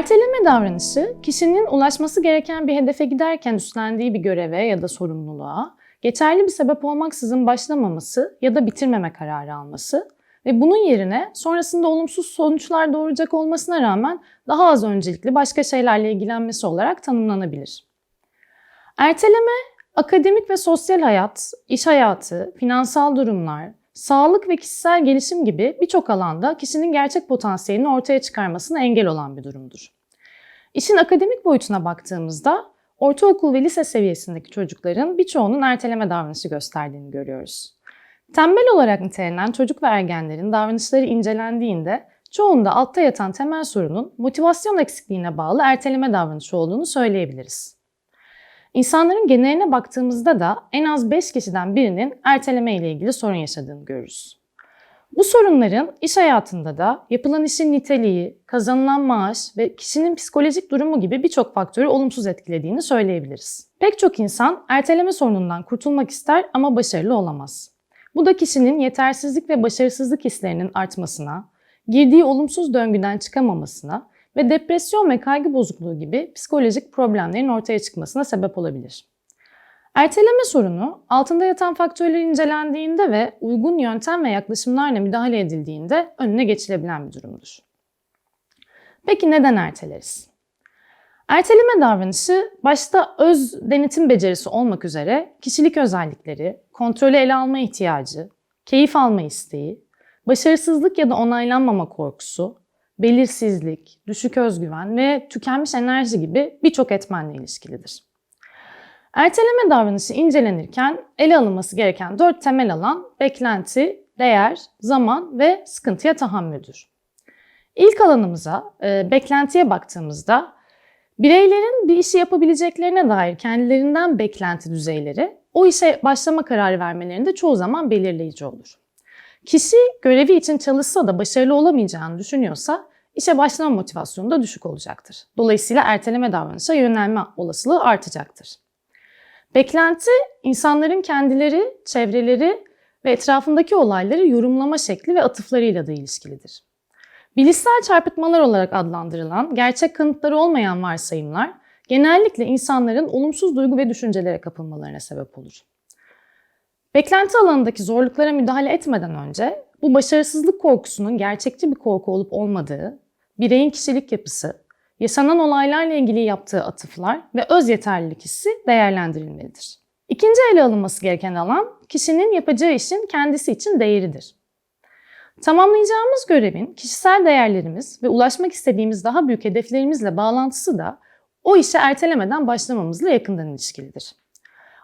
Erteleme davranışı, kişinin ulaşması gereken bir hedefe giderken üstlendiği bir göreve ya da sorumluluğa geçerli bir sebep olmaksızın başlamaması ya da bitirmeme kararı alması ve bunun yerine sonrasında olumsuz sonuçlar doğuracak olmasına rağmen daha az öncelikli başka şeylerle ilgilenmesi olarak tanımlanabilir. Erteleme, akademik ve sosyal hayat, iş hayatı, finansal durumlar, sağlık ve kişisel gelişim gibi birçok alanda kişinin gerçek potansiyelini ortaya çıkarmasına engel olan bir durumdur. İşin akademik boyutuna baktığımızda ortaokul ve lise seviyesindeki çocukların birçoğunun erteleme davranışı gösterdiğini görüyoruz. Tembel olarak nitelenen çocuk ve ergenlerin davranışları incelendiğinde çoğunda altta yatan temel sorunun motivasyon eksikliğine bağlı erteleme davranışı olduğunu söyleyebiliriz. İnsanların geneline baktığımızda da en az 5 kişiden birinin erteleme ile ilgili sorun yaşadığını görürüz. Bu sorunların iş hayatında da yapılan işin niteliği, kazanılan maaş ve kişinin psikolojik durumu gibi birçok faktörü olumsuz etkilediğini söyleyebiliriz. Pek çok insan erteleme sorunundan kurtulmak ister ama başarılı olamaz. Bu da kişinin yetersizlik ve başarısızlık hislerinin artmasına, girdiği olumsuz döngüden çıkamamasına ve depresyon ve kaygı bozukluğu gibi psikolojik problemlerin ortaya çıkmasına sebep olabilir. Erteleme sorunu altında yatan faktörler incelendiğinde ve uygun yöntem ve yaklaşımlarla müdahale edildiğinde önüne geçilebilen bir durumdur. Peki neden erteleriz? Erteleme davranışı başta öz denetim becerisi olmak üzere kişilik özellikleri, kontrolü ele alma ihtiyacı, keyif alma isteği, başarısızlık ya da onaylanmama korkusu, belirsizlik, düşük özgüven ve tükenmiş enerji gibi birçok etmenle ilişkilidir. Erteleme davranışı incelenirken ele alınması gereken dört temel alan beklenti, değer, zaman ve sıkıntıya tahammüldür. İlk alanımıza, e, beklentiye baktığımızda bireylerin bir işi yapabileceklerine dair kendilerinden beklenti düzeyleri o işe başlama kararı vermelerinde çoğu zaman belirleyici olur. Kişi görevi için çalışsa da başarılı olamayacağını düşünüyorsa işe başlama motivasyonu da düşük olacaktır. Dolayısıyla erteleme davranışa yönelme olasılığı artacaktır. Beklenti, insanların kendileri, çevreleri ve etrafındaki olayları yorumlama şekli ve atıflarıyla da ilişkilidir. Bilişsel çarpıtmalar olarak adlandırılan, gerçek kanıtları olmayan varsayımlar genellikle insanların olumsuz duygu ve düşüncelere kapılmalarına sebep olur. Beklenti alanındaki zorluklara müdahale etmeden önce bu başarısızlık korkusunun gerçekçi bir korku olup olmadığı, bireyin kişilik yapısı, yaşanan olaylarla ilgili yaptığı atıflar ve öz yeterlilik hissi değerlendirilmelidir. İkinci ele alınması gereken alan kişinin yapacağı işin kendisi için değeridir. Tamamlayacağımız görevin kişisel değerlerimiz ve ulaşmak istediğimiz daha büyük hedeflerimizle bağlantısı da o işe ertelemeden başlamamızla yakından ilişkilidir.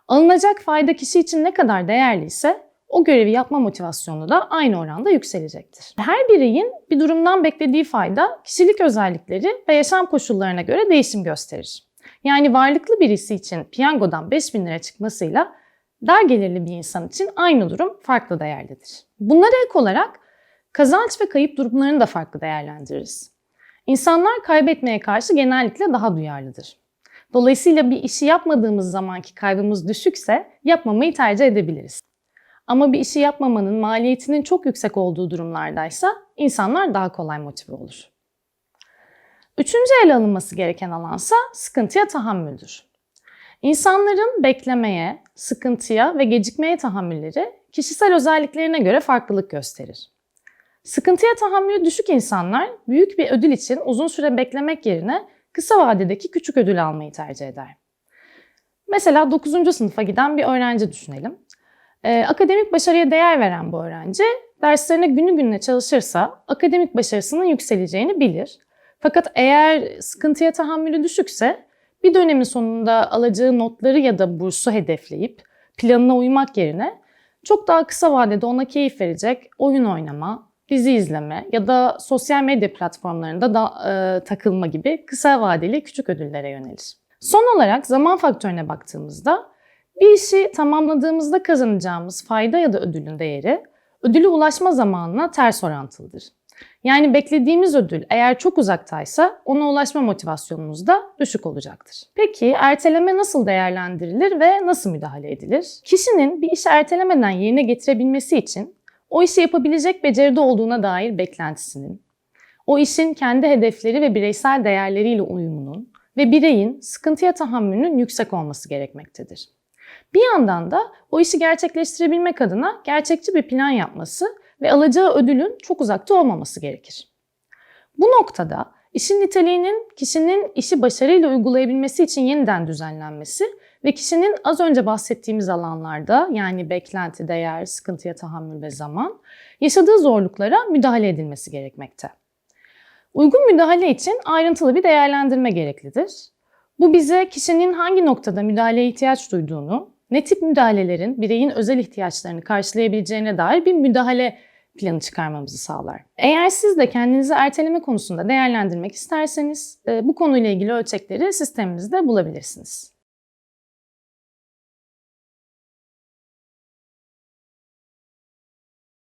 Alınacak fayda kişi için ne kadar değerliyse o görevi yapma motivasyonu da aynı oranda yükselecektir. Her bireyin bir durumdan beklediği fayda kişilik özellikleri ve yaşam koşullarına göre değişim gösterir. Yani varlıklı birisi için piyangodan 5000 lira çıkmasıyla dar gelirli bir insan için aynı durum farklı değerlidir. Bunlara ek olarak kazanç ve kayıp durumlarını da farklı değerlendiririz. İnsanlar kaybetmeye karşı genellikle daha duyarlıdır. Dolayısıyla bir işi yapmadığımız zamanki kaybımız düşükse yapmamayı tercih edebiliriz. Ama bir işi yapmamanın maliyetinin çok yüksek olduğu durumlardaysa insanlar daha kolay motive olur. Üçüncü ele alınması gereken alansa sıkıntıya tahammüldür. İnsanların beklemeye, sıkıntıya ve gecikmeye tahammülleri kişisel özelliklerine göre farklılık gösterir. Sıkıntıya tahammülü düşük insanlar büyük bir ödül için uzun süre beklemek yerine kısa vadedeki küçük ödül almayı tercih eder. Mesela 9. sınıfa giden bir öğrenci düşünelim. Ee, akademik başarıya değer veren bu öğrenci derslerine günü gününe çalışırsa akademik başarısının yükseleceğini bilir. Fakat eğer sıkıntıya tahammülü düşükse bir dönemin sonunda alacağı notları ya da bursu hedefleyip planına uymak yerine çok daha kısa vadede ona keyif verecek oyun oynama, dizi izleme ya da sosyal medya platformlarında da e, takılma gibi kısa vadeli küçük ödüllere yönelir. Son olarak zaman faktörüne baktığımızda bir işi tamamladığımızda kazanacağımız fayda ya da ödülün değeri ödülü ulaşma zamanına ters orantılıdır. Yani beklediğimiz ödül eğer çok uzaktaysa ona ulaşma motivasyonumuz da düşük olacaktır. Peki erteleme nasıl değerlendirilir ve nasıl müdahale edilir? Kişinin bir işi ertelemeden yerine getirebilmesi için o işi yapabilecek beceride olduğuna dair beklentisinin, o işin kendi hedefleri ve bireysel değerleriyle uyumunun ve bireyin sıkıntıya tahammülünün yüksek olması gerekmektedir. Bir yandan da o işi gerçekleştirebilmek adına gerçekçi bir plan yapması ve alacağı ödülün çok uzakta olmaması gerekir. Bu noktada işin niteliğinin kişinin işi başarıyla uygulayabilmesi için yeniden düzenlenmesi ve kişinin az önce bahsettiğimiz alanlarda yani beklenti, değer, sıkıntıya tahammül ve zaman yaşadığı zorluklara müdahale edilmesi gerekmekte. Uygun müdahale için ayrıntılı bir değerlendirme gereklidir. Bu bize kişinin hangi noktada müdahaleye ihtiyaç duyduğunu, ne tip müdahalelerin bireyin özel ihtiyaçlarını karşılayabileceğine dair bir müdahale planı çıkarmamızı sağlar. Eğer siz de kendinizi erteleme konusunda değerlendirmek isterseniz e, bu konuyla ilgili ölçekleri sistemimizde bulabilirsiniz.